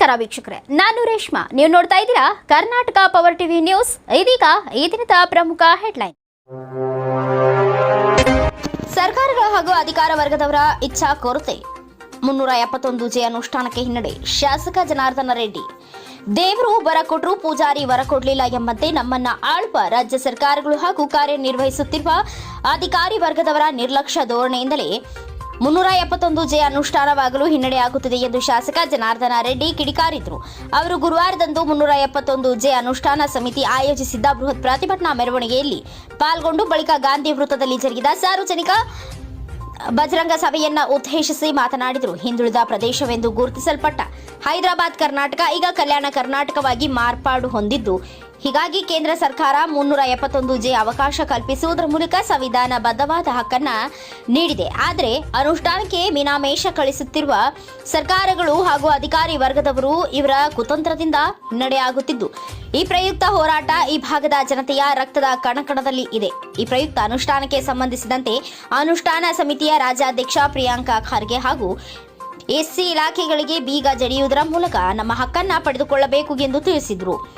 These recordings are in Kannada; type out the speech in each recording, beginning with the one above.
ನಮಸ್ಕಾರ ವೀಕ್ಷಕರೇ, ನಾನು ರೇಷ್ಮಾ. ನೀವು ನೋಡ್ತಾ ಇದ್ದೀರಾ ಕರ್ನಾಟಕ ಪವರ್ ಟಿವಿ ನ್ಯೂಸ್ ಇದೀಗ ಈ ದಿನದ ಪ್ರಮುಖ ಹೆಡ್ಲೈನ್ ಸರ್ಕಾರಗಳು ಹಾಗೂ ಅಧಿಕಾರ ವರ್ಗದವರ ಇಚ್ಛಾ ಕೊರತೆ. ಮುನ್ನೂರ ಎಪ್ಪತ್ತೊಂದು ಜೆ ಅನುಷ್ಠಾನಕ್ಕೆ ಹಿನ್ನಡೆ, ಶಾಸಕ ಜನಾರ್ದನ ರೆಡ್ಡಿ. ದೇವರು ವರ ಕೊಟ್ಟರು ಪೂಜಾರಿ ವರ ಕೊಡಲಿಲ್ಲ ಎಂಬಂತೆ ನಮ್ಮನ್ನ ಆಳುವ ರಾಜ್ಯ ಸರ್ಕಾರಗಳು ಹಾಗೂ ಕಾರ್ಯನಿರ್ವಹಿಸುತ್ತಿರುವ ಅಧಿಕಾರಿ ವರ್ಗದವರ ನಿರ್ಲಕ್ಷ್ಯ ಧೋರಣೆಯಿಂದಲೇ ಮುನ್ನೂರ ಎಪ್ಪತ್ತೊಂದು ಜೆ ಅನುಷ್ಠಾನವಾಗಲು ಹಿನ್ನಡೆಯಾಗುತ್ತಿದೆ ಎಂದು ಶಾಸಕ ಜನಾರ್ದನ ರೆಡ್ಡಿ ಕಿಡಿಕಾರಿದ್ರು. ಅವರು ಗುರುವಾರದಂದು ಮುನ್ನೂರ ಎಪ್ಪತ್ತೊಂದು ಜೆ ಅನುಷ್ಠಾನ ಸಮಿತಿ ಆಯೋಜಿಸಿದ್ದ ಬೃಹತ್ ಪ್ರತಿಭಟನಾ ಮೆರವಣಿಗೆಯಲ್ಲಿ ಪಾಲ್ಗೊಂಡು ಬಳಿಕ ಗಾಂಧಿ ವೃತ್ತದಲ್ಲಿ ಜರುಗಿದ ಸಾರ್ವಜನಿಕ ಬಜರಂಗ ಸಭೆಯನ್ನ ಉದ್ದೇಶಿಸಿ ಮಾತನಾಡಿದರು. ಹಿಂದುಳಿದ ಪ್ರದೇಶವೆಂದು ಗುರುತಿಸಲ್ಪಟ್ಟ ಹೈದರಾಬಾದ್ ಕರ್ನಾಟಕ ಈಗ ಕಲ್ಯಾಣ ಕರ್ನಾಟಕವಾಗಿ ಮಾರ್ಪಾಡು ಹೊಂದಿದ್ದು. ಹೀಗಾಗಿ ಕೇಂದ್ರ ಸರ್ಕಾರ ಮುನ್ನೂರ ಎಪ್ಪತ್ತೊಂದು ಜೆ ಅವಕಾಶ ಕಲ್ಪಿಸುವುದರ ಮೂಲಕ ಸಂವಿಧಾನ ಬದ್ಧವಾದ ಹಕ್ಕನ್ನ ನೀಡಿದೆ. ಆದರೆ ಅನುಷ್ಠಾನಕ್ಕೆ ಮೀನಾಮೇಷ ಕಳಿಸುತ್ತಿರುವ ಸರ್ಕಾರಗಳು ಹಾಗೂ ಅಧಿಕಾರಿ ವರ್ಗದವರು ಇವರ ಕುತಂತ್ರದಿಂದ ಹಿನ್ನಡೆಯಾಗುತ್ತಿದ್ದು ಈ ಪ್ರಯುಕ್ತ ಹೋರಾಟ ಈ ಭಾಗದ ಜನತೆಯ ರಕ್ತದ ಕಣಕಣದಲ್ಲಿ ಇದೆ. ಈ ಪ್ರಯುಕ್ತ ಅನುಷ್ಠಾನಕ್ಕೆ ಸಂಬಂಧಿಸಿದಂತೆ ಅನುಷ್ಠಾನ ಸಮಿತಿಯ ರಾಜ್ಯಾಧ್ಯಕ್ಷ ಪ್ರಿಯಾಂಕಾ ಖರ್ಗೆ ಹಾಗೂ ಎಸ್ಸಿ ಇಲಾಖೆಗಳಿಗೆ ಬೀಗ ಜಡಿಯುವುದರ ಮೂಲಕ ನಮ್ಮ ಹಕ್ಕನ್ನ ಪಡೆದುಕೊಳ್ಳಬೇಕು ಎಂದು ತಿಳಿಸಿದರು.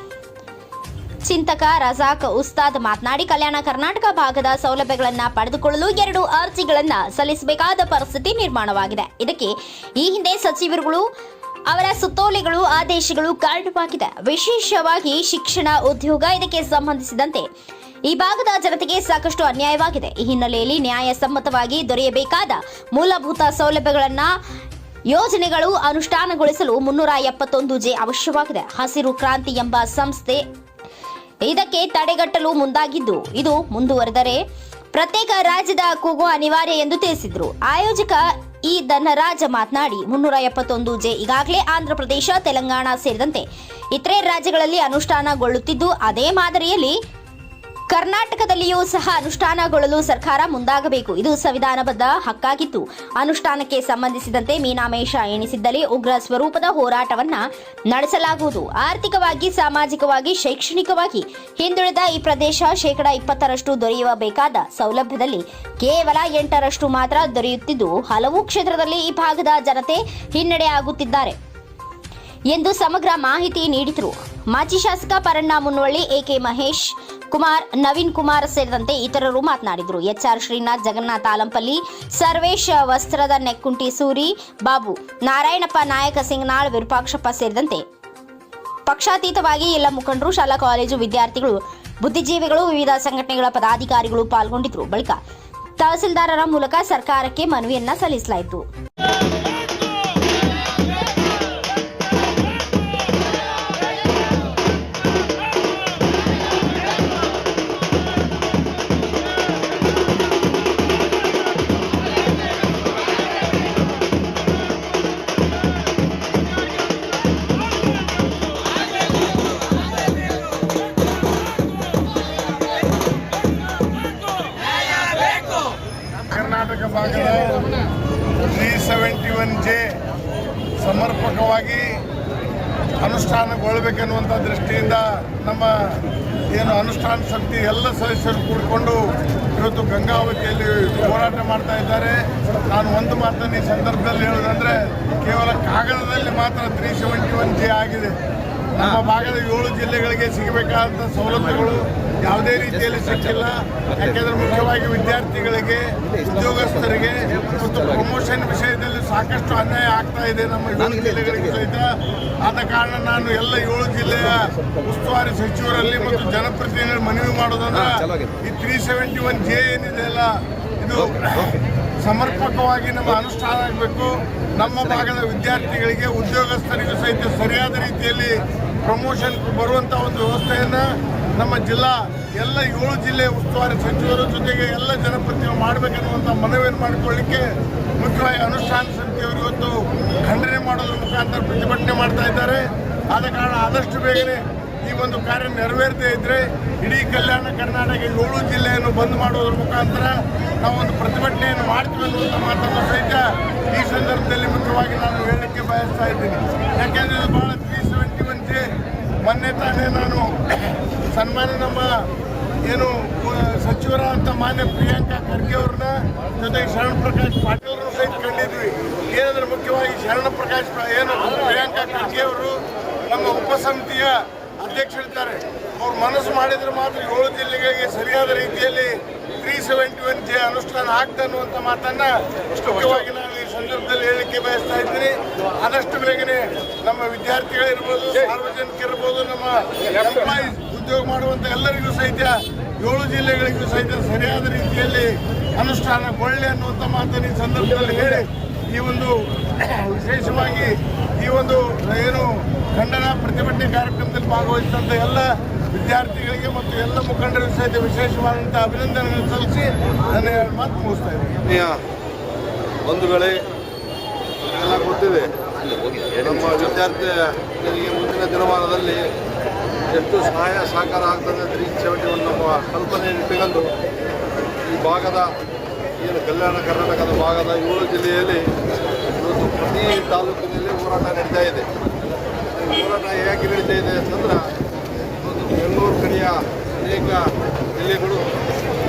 ಚಿಂತಕ, ರಜಾಕ್, ಉಸ್ತಾದ್ ಮಾತನಾಡಿ ಕಲ್ಯಾಣ ಕರ್ನಾಟಕ ಭಾಗದ ಸೌಲಭ್ಯಗಳನ್ನು ಪಡೆದುಕೊಳ್ಳಲು ಎರಡು ಅರ್ಜಿಗಳನ್ನ ಸಲ್ಲಿಸಬೇಕಾದ ಪರಿಸ್ಥಿತಿ ನಿರ್ಮಾಣವಾಗಿದೆ. ಇದಕ್ಕೆ ಈ ಹಿಂದೆ ಸಚಿವರುಗಳು, ಅವರ ಸುತ್ತೋಲೆಗಳು, ಆದೇಶಗಳು ಕಾರಣವಾಗಿದೆ. ವಿಶೇಷವಾಗಿ ಶಿಕ್ಷಣ, ಉದ್ಯೋಗ ಇದಕ್ಕೆ ಸಂಬಂಧಿಸಿದಂತೆ ಈ ಭಾಗದ ಜನತೆಗೆ ಸಾಕಷ್ಟು ಅನ್ಯಾಯವಾಗಿದೆ. ಈ ಹಿನ್ನೆಲೆಯಲ್ಲಿ ನ್ಯಾಯಸಮ್ಮತವಾಗಿ ದೊರೆಯಬೇಕಾದ ಮೂಲಭೂತ ಸೌಲಭ್ಯಗಳನ್ನು ಯೋಜನೆಗಳು ಅನುಷ್ಠಾನಗೊಳಿಸಲು ಮುನ್ನೂರ ಎಪ್ಪತ್ತೊಂದು ಜೆ ಅವಶ್ಯವಾಗಿದೆ. ಹಸಿರು ಕ್ರಾಂತಿ ಎಂಬ ಸಂಸ್ಥೆ ಇದಕ್ಕೆ ತಡೆಗಟ್ಟಲು ಮುಂದಾಗಿದ್ದು, ಇದು ಮುಂದುವರೆದರೆ ಪ್ರತ್ಯೇಕ ರಾಜ್ಯದ ಕೂಗು ಅನಿವಾರ್ಯ ಎಂದು ತಿಳಿಸಿದ್ರು. ಆಯೋಜಕ ಈ ಧನರಾಜ ಮಾತನಾಡಿ, ಮುನ್ನೂರ ಎಪ್ಪತ್ತೊಂದು ಜೆ ಈಗಾಗಲೇ ಆಂಧ್ರಪ್ರದೇಶ ತೆಲಂಗಾಣ ಸೇರಿದಂತೆ ಇತರೆ ರಾಜ್ಯಗಳಲ್ಲಿ ಅನುಷ್ಠಾನಗೊಳ್ಳುತ್ತಿದ್ದು, ಅದೇ ಮಾದರಿಯಲ್ಲಿ ಕರ್ನಾಟಕದಲ್ಲಿಯೂ ಸಹ ಅನುಷ್ಠಾನಗೊಳ್ಳಲು ಸರ್ಕಾರ ಮುಂದಾಗಬೇಕು. ಇದು ಸಂವಿಧಾನಬದ್ಧ ಹಕ್ಕಾಗಿತ್ತು. ಅನುಷ್ಠಾನಕ್ಕೆ ಸಂಬಂಧಿಸಿದಂತೆ ಮೀನಾಮೇಶ ಎಣಿಸಿದ್ದಲ್ಲಿ ಉಗ್ರ ಸ್ವರೂಪದ ಹೋರಾಟವನ್ನ ನಡೆಸಲಾಗುವುದು. ಆರ್ಥಿಕವಾಗಿ, ಸಾಮಾಜಿಕವಾಗಿ, ಶೈಕ್ಷಣಿಕವಾಗಿ ಹಿಂದುಳಿದ ಈ ಪ್ರದೇಶ ಶೇಕಡ ಇಪ್ಪತ್ತರಷ್ಟು ದೊರೆಯಬೇಕಾದ ಸೌಲಭ್ಯದಲ್ಲಿ ಕೇವಲ ಎಂಟರಷ್ಟು ಮಾತ್ರ ದೊರೆಯುತ್ತಿದ್ದು, ಹಲವು ಕ್ಷೇತ್ರದಲ್ಲಿ ಈ ಭಾಗದ ಜನತೆ ಹಿನ್ನಡೆಯಾಗುತ್ತಿದ್ದಾರೆ ಎಂದು ಸಮಗ್ರ ಮಾಹಿತಿ ನೀಡಿದರು. ಮಾಜಿ ಶಾಸಕ ಪರಣ್ಣ ಮುನ್ನೋಳ್ಳಿ ಎಕೆ ಮಹೇಶ್, ಕುಮಾರ್ ನವೀನ್ ಕುಮಾರ್ ಸೇರಿದಂತೆ ಇತರರು ಮಾತನಾಡಿದರು. ಎಚ್ಆರ್ ಶ್ರೀನಾಥ್, ಜಗನ್ನಾಥ ಆಲಂಪಲ್ಲಿ, ಸರ್ವೇಶ್ ವಸ್ತ್ರದ ನೆಕ್ಕುಂಟಿ ಸೂರಿ, ಬಾಬು ನಾರಾಯಣಪ್ಪ, ನಾಯಕ ಸಿಂಗ್ನಾಳ್, ವಿರೂಪಾಕ್ಷಪ್ಪ ಸೇರಿದಂತೆ ಪಕ್ಷಾತೀತವಾಗಿ ಎಲ್ಲ ಮುಖಂಡರು, ಶಾಲಾ, ಕಾಲೇಜು ವಿದ್ಯಾರ್ಥಿಗಳು, ಬುದ್ಧಿಜೀವಿಗಳು, ವಿವಿಧ ಸಂಘಟನೆಗಳ ಪದಾಧಿಕಾರಿಗಳು ಪಾಲ್ಗೊಂಡಿದ್ದರು ಬಳಿಕ ತಹಸೀಲ್ದಾರರ ಮೂಲಕ ಸರ್ಕಾರಕ್ಕೆ ಮನವಿಯನ್ನ ಸಲ್ಲಿಸಲಾಯಿತು. ಅನುಷ್ಠಾನಗೊಳ್ಳಬೇಕೆನ್ನುವಂಥ ದೃಷ್ಟಿಯಿಂದ ನಮ್ಮ ಏನು ಅನುಷ್ಠಾನ ಶಕ್ತಿ ಎಲ್ಲ ಸದಸ್ಯರು ಕೂಡಿಕೊಂಡು ಇವತ್ತು ಗಂಗಾವತಿಯಲ್ಲಿ ಹೋರಾಟ ಮಾಡ್ತಾ ಇದ್ದಾರೆ. ನಾನು ಒಂದು ಮಾತನ್ನು ಈ ಸಂದರ್ಭದಲ್ಲಿ ಹೇಳೋದಂದರೆ ಕೇವಲ ಕಾಗದದಲ್ಲಿ ಮಾತ್ರ ತ್ರೀ ಸೆವೆಂಟಿ ಆಗಿದೆ. ನಮ್ಮ ಭಾಗದ ಏಳು ಜಿಲ್ಲೆಗಳಿಗೆ ಸಿಗಬೇಕಾದಂಥ ಸವಲತ್ತುಗಳು ಯಾವುದೇ ರೀತಿಯಲ್ಲಿ ಸಿಕ್ಕಿಲ್ಲ. ಯಾಕೆಂದರೆ ಮುಖ್ಯವಾಗಿ ವಿದ್ಯಾರ್ಥಿಗಳಿಗೆ ಉದ್ಯೋಗಸ್ಥರಿಗೆ ಮತ್ತು ಪ್ರಮೋಷನ್ ವಿಷಯದಲ್ಲಿ ಸಾಕಷ್ಟು ಅನ್ಯಾಯ ಆಗ್ತಾ ಇದೆ ನಮ್ಮ ಏಳು ಜಿಲ್ಲೆಗಳಿಗೆ ಸಹಿತ. ಆದ ಕಾರಣ ನಾನು ಎಲ್ಲ ಏಳು ಜಿಲ್ಲೆಯ ಉಸ್ತುವಾರಿ ಸಚಿವರಲ್ಲಿ ಮತ್ತು ಜನಪ್ರತಿನಿಧಿಗಳು ಮನವಿ ಮಾಡೋದಂದ್ರೆ ಈ ತ್ರೀ ಸೆವೆಂಟಿ ಒನ್ ಜೆ ಏನಿದೆ ಅಲ್ಲ ಇದು ಸಮರ್ಪಕವಾಗಿ ನಮ್ಮ ಅನುಷ್ಠಾನ ಆಗಬೇಕು. ನಮ್ಮ ಭಾಗದ ವಿದ್ಯಾರ್ಥಿಗಳಿಗೆ ಉದ್ಯೋಗಸ್ಥರಿಗೂ ಸಹಿತ ಸರಿಯಾದ ರೀತಿಯಲ್ಲಿ ಪ್ರಮೋಷನ್ ಬರುವಂಥ ಒಂದು ವ್ಯವಸ್ಥೆಯನ್ನು ನಮ್ಮ ಜಿಲ್ಲಾ ಎಲ್ಲ ಏಳು ಜಿಲ್ಲೆ ಉಸ್ತುವಾರಿ ಸಚಿವರ ಜೊತೆಗೆ ಎಲ್ಲ ಜನಪ್ರತಿನಿಧಿಗಳು ಮಾಡಬೇಕನ್ನುವಂಥ ಮನವಿಯನ್ನು ಮಾಡಿಕೊಳ್ಳಿಕ್ಕೆ ಮುಖ್ಯವಾಗಿ ಅನುಷ್ಠಾನ ಸಮಿತಿಯವರು ಇವತ್ತು ಖಂಡನೆ ಮಾಡೋದ್ರ ಮುಖಾಂತರ ಪ್ರತಿಭಟನೆ ಮಾಡ್ತಾ ಇದ್ದಾರೆ. ಆದ ಕಾರಣ ಆದಷ್ಟು ಬೇಗನೆ ಈ ಒಂದು ಕಾರ್ಯ ನೆರವೇರದೇ ಇದ್ರೆ ಇಡೀ ಕಲ್ಯಾಣ ಕರ್ನಾಟಕ ಏಳು ಜಿಲ್ಲೆಯನ್ನು ಬಂದ್ ಮಾಡೋದ್ರ ಮುಖಾಂತರ ನಾವು ಒಂದು ಪ್ರತಿಭಟನೆಯನ್ನು ಮಾಡ್ತೀವಿ ಅನ್ನುವಂಥ ಮಾತನ್ನು ಸಹಿತ ಈ ಸಂದರ್ಭದಲ್ಲಿ ಮುಖ್ಯವಾಗಿ ನಾನು ಹೇಳಕ್ಕೆ ಬಯಸ್ತಾ ಇದ್ದೀನಿ. ಯಾಕೆಂದರೆ ಇದು ಭಾಳ ತ್ರೀ ಸೆವೆಂಟಿ ಜೆ ಮೊನ್ನೆ ತಾನೇ ನಾನು ಸನ್ಮಾನ್ಯ ನಮ್ಮ ಏನು ಸಚಿವರಾದಂಥ ಮಾನ್ಯ ಪ್ರಿಯಾಂಕಾ ಖರ್ಗೆ ಅವ್ರನ್ನ, ಜೊತೆಗೆ ಶರಣ ಪ್ರಕಾಶ್ ಪಾಟೀಲ್ ಅವರು ಸಹಿತ ಕಂಡಿದ್ವಿ. ಏನಂದ್ರೆ ಮುಖ್ಯವಾಗಿ ಶರಣ ಪ್ರಕಾಶ್ ಪ್ರ- ಏನು, ಪ್ರಿಯಾಂಕಾ ಖರ್ಗೆ ಅವರು ನಮ್ಮ ಉಪಸಮಿತಿಯ ಅಧ್ಯಕ್ಷರಿದ್ದಾರೆ ಅವ್ರು ಮನಸ್ಸು ಮಾಡಿದ್ರೆ ಮಾತ್ರ ಏಳು ಜಿಲ್ಲೆಗಳಿಗೆ ಸರಿಯಾದ ರೀತಿಯಲ್ಲಿ ತ್ರೀ ಸೆವೆಂಟಿ ಒನ್ ಜೆ ಅನುಷ್ಠಾನ ಆಗ್ತಾ ಅನ್ನುವಂಥ ಮಾತನ್ನ ಮುಖ್ಯವಾಗಿ ನಾನು ಈ ಸಂದರ್ಭದಲ್ಲಿ ಹೇಳಲಿಕ್ಕೆ ಬಯಸ್ತಾ ಇದ್ದೀನಿ. ಆದಷ್ಟು ಬೇಗನೆ ನಮ್ಮ ವಿದ್ಯಾರ್ಥಿಗಳಿರ್ಬೋದು, ಸಾರ್ವಜನಿಕರಿರ್ಬೋದು, ನಮ್ಮ ಎಂಪ್ಲಾಯೀಸ್ ಉದ್ಯೋಗ ಮಾಡುವಂಥ ಎಲ್ಲರಿಗೂ ಸಹಿತ ಏಳು ಜಿಲ್ಲೆಗಳಿಗೂ ಸಹಿತ ಸರಿಯಾದ ರೀತಿಯಲ್ಲಿ ಅನುಷ್ಠಾನಗೊಳ್ಳಿ ಅನ್ನುವಂಥ ಮಾತನ್ನು ಈ ಸಂದರ್ಭದಲ್ಲಿ ಹೇಳಿ ಈ ಒಂದು ವಿಶೇಷವಾಗಿ ಈ ಒಂದು ಏನು ಖಂಡನ ಪ್ರತಿಭಟನೆ ಕಾರ್ಯಕ್ರಮದಲ್ಲಿ ಭಾಗವಹಿಸಿದಂಥ ಎಲ್ಲ ವಿದ್ಯಾರ್ಥಿಗಳಿಗೆ ಮತ್ತು ಎಲ್ಲ ಮುಖಂಡರಿಗೂ ಸಹಿತ ವಿಶೇಷವಾದಂಥ ಅಭಿನಂದನೆಗಳನ್ನು ಸಲ್ಲಿಸಿ ನನ್ನ ಎರಡು ಮಾತು ಮುಗಿಸ್ತಾ ಇದ್ದೀನಿ. ಒಂದು ವೇಳೆ ಎಲ್ಲ ಗೊತ್ತಿದೆ. ನಮ್ಮ ವಿದ್ಯಾರ್ಥಿಗಳಿಗೆ ಮುಂದಿನ ದಿನಮಾನದಲ್ಲಿ ಎಷ್ಟು ಸಹಾಯ ಸಹಕಾರ ಆಗ್ತದೆ ತ್ರೀ ಸೆವೆಂಟಿ ಒನ್ ನಮ್ಮ ಕಲ್ಪನೆಯನ್ನು ಇಟ್ಟುಕೊಂಡು ಈ ಭಾಗದ ಏನು ಕಲ್ಯಾಣ ಕರ್ನಾಟಕದ ಭಾಗದ ಏಳು ಜಿಲ್ಲೆಯಲ್ಲಿ ಇವತ್ತು ಪ್ರತಿ ತಾಲೂಕಿನಲ್ಲಿ ಹೋರಾಟ ನಡೀತಾ ಇದೆ. ಹೋರಾಟ ಯಾಕೆ ನಡೀತಾ ಇದೆ ಅಂತಂದ್ರೆ, ಇವತ್ತು ಬೆಂಗಳೂರು ಕಡೆಯ ಅನೇಕ ಜಿಲ್ಲೆಗಳು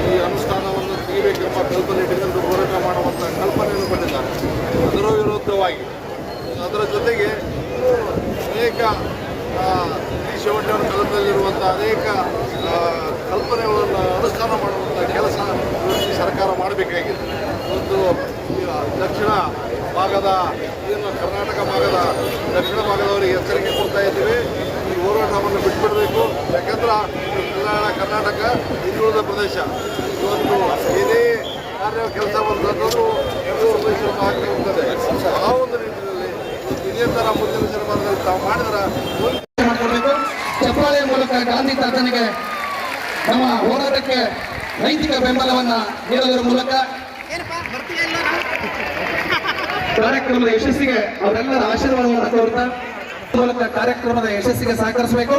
ಈ ಅನುಷ್ಠಾನವನ್ನು ತೆಗಿಬೇಕೆಂಬ ಕಲ್ಪನೆ ಇಟ್ಟುಕೊಂಡು ಹೋರಾಟ ಮಾಡುವಂಥ ಕಲ್ಪನೆಯನ್ನು ಕೊಟ್ಟಿದ್ದಾರೆ ಅದರ ವಿರುದ್ಧವಾಗಿ. ಅದರ ಜೊತೆಗೆ ಅನೇಕ ಈ ಶಿವಣ್ಣವರ ಕಲದಲ್ಲಿರುವಂಥ ಅನೇಕ ಕಲ್ಪನೆಗಳನ್ನು ಅನುಷ್ಠಾನ ಮಾಡುವಂಥ ಕೆಲಸ ಇವತ್ತು ಸರ್ಕಾರ ಮಾಡಬೇಕಾಗಿದೆ. ಒಂದು ದಕ್ಷಿಣ ಭಾಗದ ಏನು ಕರ್ನಾಟಕ ಭಾಗದ, ದಕ್ಷಿಣ ಭಾಗದವರಿಗೆ ಎಚ್ಚರಿಕೆ ಕೊಡ್ತಾ ಇದ್ದೀವಿ. ಈ ಹೋರಾಟವನ್ನು ಬಿಟ್ಬಿಡಬೇಕು. ಯಾಕಂದ್ರೆ ಕಲ್ಯಾಣ ಕರ್ನಾಟಕ ಹಿಂದುಳಿದ ಪ್ರದೇಶ. ಇವತ್ತು ಏನೇ ಕಾರ್ಯ ಕೆಲಸ ಬಂದದ್ದು ಎರಡೂರು ಮೈಸೂರು ಆಗಿರುತ್ತದೆ ಆ ಒಂದು ನಿಟ್ಟಿನಲ್ಲಿ ಇದೇ ಥರ ಮುಂದಿನ ದಿನಮಾನದಲ್ಲಿ ತಾವು ಮಾಡಿದ್ರೆ ಚಪ್ಪಾಳೆಯ ಮೂಲಕ ಗಾಂಧಿ ತಾತನಿಗೆ ನಮ್ಮ ಹೋರಾಟಕ್ಕೆ ನೈತಿಕ ಬೆಂಬಲವನ್ನ ನೀಡುವುದರ ಮೂಲಕ ಕಾರ್ಯಕ್ರಮದ ಯಶಸ್ಸಿಗೆ ಅವರೆಲ್ಲರ ಆಶೀರ್ವಾದವನ್ನು ಕೋರ್ತಾ ಮೂಲಕ ಕಾರ್ಯಕ್ರಮದ ಯಶಸ್ಸಿಗೆ ಸಹಕರಿಸಬೇಕು.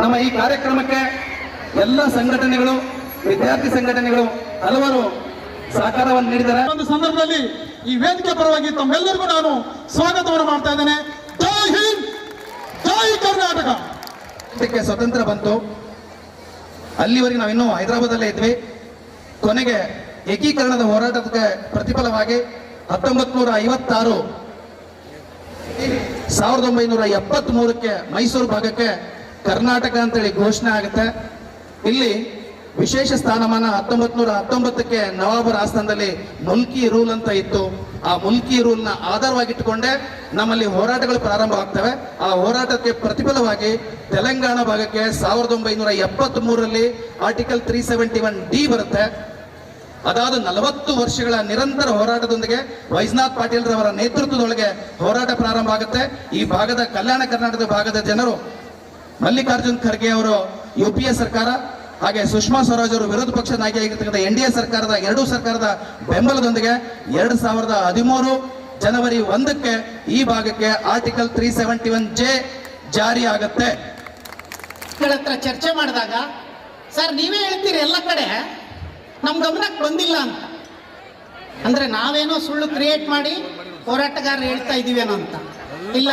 ನಮ್ಮ ಈ ಕಾರ್ಯಕ್ರಮಕ್ಕೆ ಎಲ್ಲ ಸಂಘಟನೆಗಳು ವಿದ್ಯಾರ್ಥಿ ಸಂಘಟನೆಗಳು ಹಲವಾರು ಸಹಕಾರವನ್ನು ನೀಡಿದ್ದಾರೆ. ಒಂದು ಸಂದರ್ಭದಲ್ಲಿ ಈ ವೇದಿಕೆ ಪರವಾಗಿ ತಮ್ಮೆಲ್ಲರಿಗೂ ನಾನು ಸ್ವಾಗತವನ್ನು ಮಾಡ್ತಾ ಇದ್ದೇನೆ. ಜೈ ಕರ್ನಾಟಕ. ಇದಕ್ಕೆ ಸ್ವತಂತ್ರ ಬಂತು. ಅಲ್ಲಿವರೆಗೆ ನಾವಿನ್ನೂ ಹೈದರಾಬಾದಲ್ಲೇ ಇದ್ವಿ. ಕೊನೆಗೆ ಏಕೀಕರಣದ ಹೋರಾಟಕ್ಕೆ ಪ್ರತಿಫಲವಾಗಿ ಹತ್ತೊಂಬತ್ ನೂರ ಐವತ್ತಾರು ಸಾವಿರದ ಒಂಬೈನೂರ ಎಪ್ಪತ್ತ್ ಮೂರಕ್ಕೆ ಮೈಸೂರು ಭಾಗಕ್ಕೆ ಕರ್ನಾಟಕ ಅಂತೇಳಿ ಘೋಷಣೆ ಆಗುತ್ತೆ. ಇಲ್ಲಿ ವಿಶೇಷ ಸ್ಥಾನಮಾನ ಹತ್ತೊಂಬತ್ ನೂರ ಹತ್ತೊಂಬತ್ತಕ್ಕೆ ನವಾಬರ ಆಸ್ಥಾನದಲ್ಲಿ ಮುಲ್ಕಿ ರೂಲ್ ಅಂತ ಇತ್ತು. ಆ ಮುಲ್ಕಿ ರೂಲ್ನ ಆಧಾರವಾಗಿಟ್ಟುಕೊಂಡೇ ನಮ್ಮಲ್ಲಿ ಹೋರಾಟಗಳು ಪ್ರಾರಂಭ ಆಗ್ತವೆ ಆ ಹೋರಾಟಕ್ಕೆ ಪ್ರತಿಫಲವಾಗಿ ತೆಲಂಗಾಣ ಭಾಗಕ್ಕೆ ಸಾವಿರದ ಒಂಬೈನೂರ ಎಪ್ಪತ್ತ್ ಮೂರರಲ್ಲಿ article three seventy one D ಬರುತ್ತೆ. ಅದಾದ ನಲವತ್ತು ವರ್ಷಗಳ ನಿರಂತರ ಹೋರಾಟದೊಂದಿಗೆ ವೈಜ್ನಾಥ್ ಪಾಟೀಲ್ ರವರ ನೇತೃತ್ವದೊಳಗೆ ಹೋರಾಟ ಪ್ರಾರಂಭ ಆಗುತ್ತೆ. ಈ ಭಾಗದ ಕಲ್ಯಾಣ ಕರ್ನಾಟಕದ ಭಾಗದ ಜನರು ಮಲ್ಲಿಕಾರ್ಜುನ್ ಖರ್ಗೆ ಅವರು ಯು ಪಿ ಎ ಸರ್ಕಾರ ಹಾಗೆ ಸುಷ್ಮಾ ಸ್ವರಾಜ್ ಅವರು ವಿರೋಧ ಪಕ್ಷ ನಾಯಕಿಯಾಗಿರ್ತಕ್ಕಂಥ ಎನ್ ಡಿ ಎ ಸರ್ಕಾರದ, ಎರಡೂ ಸರ್ಕಾರದ ಬೆಂಬಲದೊಂದಿಗೆ ಎರಡು ಸಾವಿರದ ಹದಿಮೂರು ಜನವರಿ ಒಂದಕ್ಕೆ ಈ ಭಾಗಕ್ಕೆ article three seventy one J ಜಾರಿ ಆಗತ್ತೆ. ಹತ್ರ ಚರ್ಚೆ ಮಾಡಿದಾಗ, ಸರ್, ನೀವೇ ಹೇಳ್ತೀರಿ ಎಲ್ಲ ಕಡೆ. ನಮ್ಮ ಗಮನಕ್ಕೆ ಬಂದಿಲ್ಲ ಅಂತ. ಅಂದ್ರೆ ನಾವೇನೋ ಸುಳ್ಳು ಕ್ರಿಯೇಟ್ ಮಾಡಿ ಹೋರಾಟಗಾರರು ಹೇಳ್ತಾ ಇದೀವೇನೋ ಅಂತ. ಇಲ್ಲ,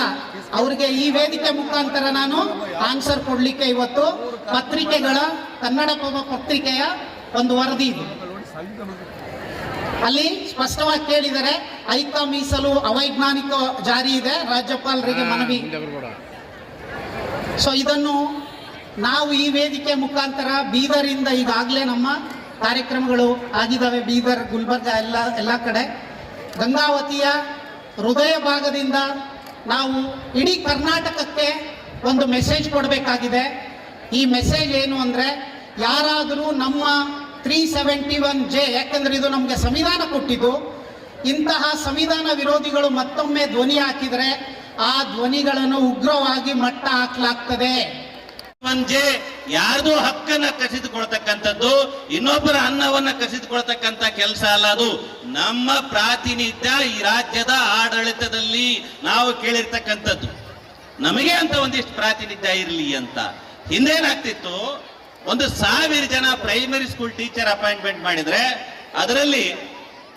ಅವ್ರಿಗೆ ಈ ವೇದಿಕೆ ಮುಖಾಂತರ ನಾನು ಆನ್ಸರ್ ಕೊಡ್ಲಿಕ್ಕೆ ಇವತ್ತು ಪತ್ರಿಕೆಗಳ ಕನ್ನಡ ಪ್ರಭ ಪತ್ರಿಕೆಯ ಒಂದು ವರದಿ ಇದು. ಅಲ್ಲಿ ಸ್ಪಷ್ಟವಾಗಿ ಕೇಳಿದರೆ ಐಕ ಮೀಸಲು ಅವೈಜ್ಞಾನಿಕ ಜಾರಿ ಇದೆ ರಾಜ್ಯಪಾಲರಿಗೆ ಮನವಿ. ಸೊ ಇದನ್ನು ನಾವು ಈ ವೇದಿಕೆ ಮುಖಾಂತರ ಬೀದರಿಂದ ಈಗಾಗಲೇ ನಮ್ಮ ಕಾರ್ಯಕ್ರಮಗಳು ಆಗಿದ್ದಾವೆ. ಬೀದರ್ ಗುಲ್ಬರ್ಗ ಎಲ್ಲ ಎಲ್ಲ ಕಡೆ. ಗಂಗಾವತಿಯ ಹೃದಯ ಭಾಗದಿಂದ ನಾವು ಇಡೀ ಕರ್ನಾಟಕಕ್ಕೆ ಒಂದು ಮೆಸೇಜ್ ಕೊಡಬೇಕಾಗಿದೆ. ಈ ಮೆಸೇಜ್ ಏನು ಅಂದರೆ, ಯಾರಾದರೂ ನಮ್ಮ ತ್ರೀ ಸೆವೆಂಟಿ ಒನ್ ಜೆ ಯಾಕಂದ್ರೆ ಇದು ನಮಗೆ ಸಂವಿಧಾನ ಕೊಟ್ಟಿದ್ದು, ಇಂತಹ ಸಂವಿಧಾನ ವಿರೋಧಿಗಳು ಮತ್ತೊಮ್ಮೆ ಧ್ವನಿ ಹಾಕಿದರೆ, ಆ ಧ್ವನಿಗಳನ್ನು ಉಗ್ರವಾಗಿ ಮಟ್ಟ ಹಾಕಲಾಗ್ತದೆ. ಯಾರ್ದು ಹಕ್ಕನ್ನ ಕಸಿದುಕೊಳ್ತಕ್ಕಂಥದ್ದು, ಇನ್ನೊಬ್ಬರ ಅನ್ನವನ್ನ ಕಸಿದುಕೊಳ್ತಕ್ಕಂಥ ಕೆಲಸ ಅಲ್ಲ ಅದು. ನಮ್ಮ ಪ್ರಾತಿನಿಧ್ಯ ಈ ರಾಜ್ಯದ ಆಡಳಿತದಲ್ಲಿ ನಾವು ಕೇಳಿರ್ತಕ್ಕಂಥದ್ದು. ನಮಗೆ ಅಂತ ಒಂದಿಷ್ಟು ಪ್ರಾತಿನಿಧ್ಯ ಇರಲಿ ಅಂತ. ಹಿಂದೇನಾಗ್ತಿತ್ತು? ಒಂದು ಸಾವಿರ ಜನ ಪ್ರೈಮರಿ ಸ್ಕೂಲ್ ಟೀಚರ್ ಅಪಾಯಿಂಟ್ಮೆಂಟ್ ಮಾಡಿದ್ರೆ ಅದರಲ್ಲಿ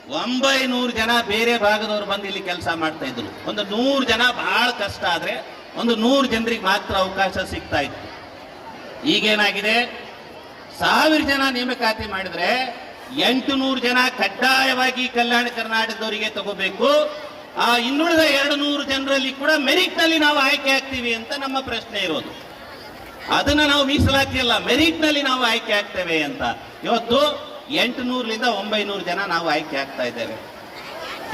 ಒಂಬೈನೂರು ಜನ ಬೇರೆ ಭಾಗದವ್ರು ಬಂದು ಇಲ್ಲಿ ಕೆಲಸ ಮಾಡ್ತಾ ಇದ್ರು. ಒಂದು ನೂರು ಜನ ಬಹಳ ಕಷ್ಟ ಆದ್ರೆ ಒಂದು ನೂರು ಜನರಿಗೆ ಮಾತ್ರ ಅವಕಾಶ ಸಿಗ್ತಾ ಇತ್ತು. ಈಗೇನಾಗಿದೆ? ಸಾವಿರ ಜನ ನೇಮಕಾತಿ ಮಾಡಿದ್ರೆ ಎಂಟು ನೂರು ಜನ ಕಡ್ಡಾಯವಾಗಿ ಕಲ್ಯಾಣ ಕರ್ನಾಟಕದವರಿಗೆ ತಗೋಬೇಕು. ಆ ಇನ್ನುಳಿದ ಎರಡು ನೂರು ಜನರಲ್ಲಿ ಕೂಡ ಮೆರಿಟ್ನಲ್ಲಿ ನಾವು ಆಯ್ಕೆ ಆಗ್ತೀವಿ ಅಂತ ನಮ್ಮ ಪ್ರಶ್ನೆ ಇರೋದು. ಅದನ್ನ ನಾವು ಮೀಸಲಾತಿಯಲ್ಲ ಮೆರಿಟ್ನಲ್ಲಿ ನಾವು ಆಯ್ಕೆ ಆಗ್ತೇವೆ ಅಂತ. ಇವತ್ತು ಎಂಟು ನೂರರಿಂದ ಒಂಬೈನೂರು ಜನ ನಾವು ಆಯ್ಕೆ ಆಗ್ತಾ ಇದ್ದೇವೆ.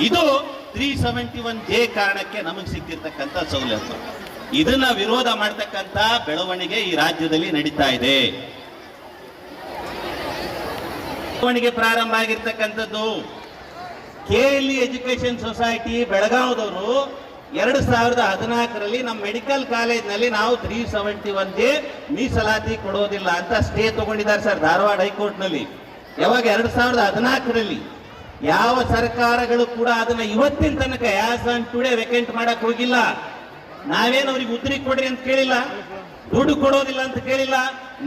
ಇದು ತ್ರೀ ಸೆವೆಂಟಿ ಒನ್ ಜೆ ಕಾರಣಕ್ಕೆ ನಮಗೆ ಸಿಕ್ಕಿರ್ತಕ್ಕಂಥ ಸವಲತ್ತು. ಇದನ್ನ ವಿರೋಧ ಮಾಡ್ತಕ್ಕಂಥ ಬೆಳವಣಿಗೆ ಈ ರಾಜ್ಯದಲ್ಲಿ ನಡೀತಾ ಇದೆ. ಬೆಳವಣಿಗೆ ಪ್ರಾರಂಭ ಆಗಿರ್ತಕ್ಕಂಥದ್ದು. ಕೆಎಲ್ಇ ಎಜುಕೇಶನ್ ಸೊಸೈಟಿ ಬೆಳಗಾವದವರು ಎರಡು ಸಾವಿರದ ಹದಿನಾಲ್ಕರಲ್ಲಿ ನಮ್ಮ ಮೆಡಿಕಲ್ ಕಾಲೇಜ್ನಲ್ಲಿ ನಾವು ತ್ರೀ ಸೆವೆಂಟಿ ಒನ್ ಜೆ ಮೀಸಲಾತಿ ಕೊಡೋದಿಲ್ಲ ಅಂತ ಸ್ಟೇ ತಗೊಂಡಿದ್ದಾರೆ ಸರ್ ಧಾರವಾಡ ಹೈಕೋರ್ಟ್ನಲ್ಲಿ. ಯಾವಾಗ ಎರಡು ಸಾವಿರದ ಹದಿನಾಲ್ಕರಲ್ಲಿ ಯಾವ ಸರ್ಕಾರಗಳು ಕೂಡ ಅದನ್ನ ಇವತ್ತಿನ ತನಕ ಆಸ್ ಆನ್ ಟುಡೇ ವೆಕೆಂಟ್ ಮಾಡಕ್ ಹೋಗಿಲ್ಲ. ನಾವೇನು ಅವ್ರಿಗೆ ಉದ್ರಿ ಕೊಡ್ರಿ ಅಂತ ಕೇಳಿಲ್ಲ? ದುಡ್ಡು ಕೊಡೋದಿಲ್ಲ ಅಂತ ಕೇಳಿಲ್ಲ?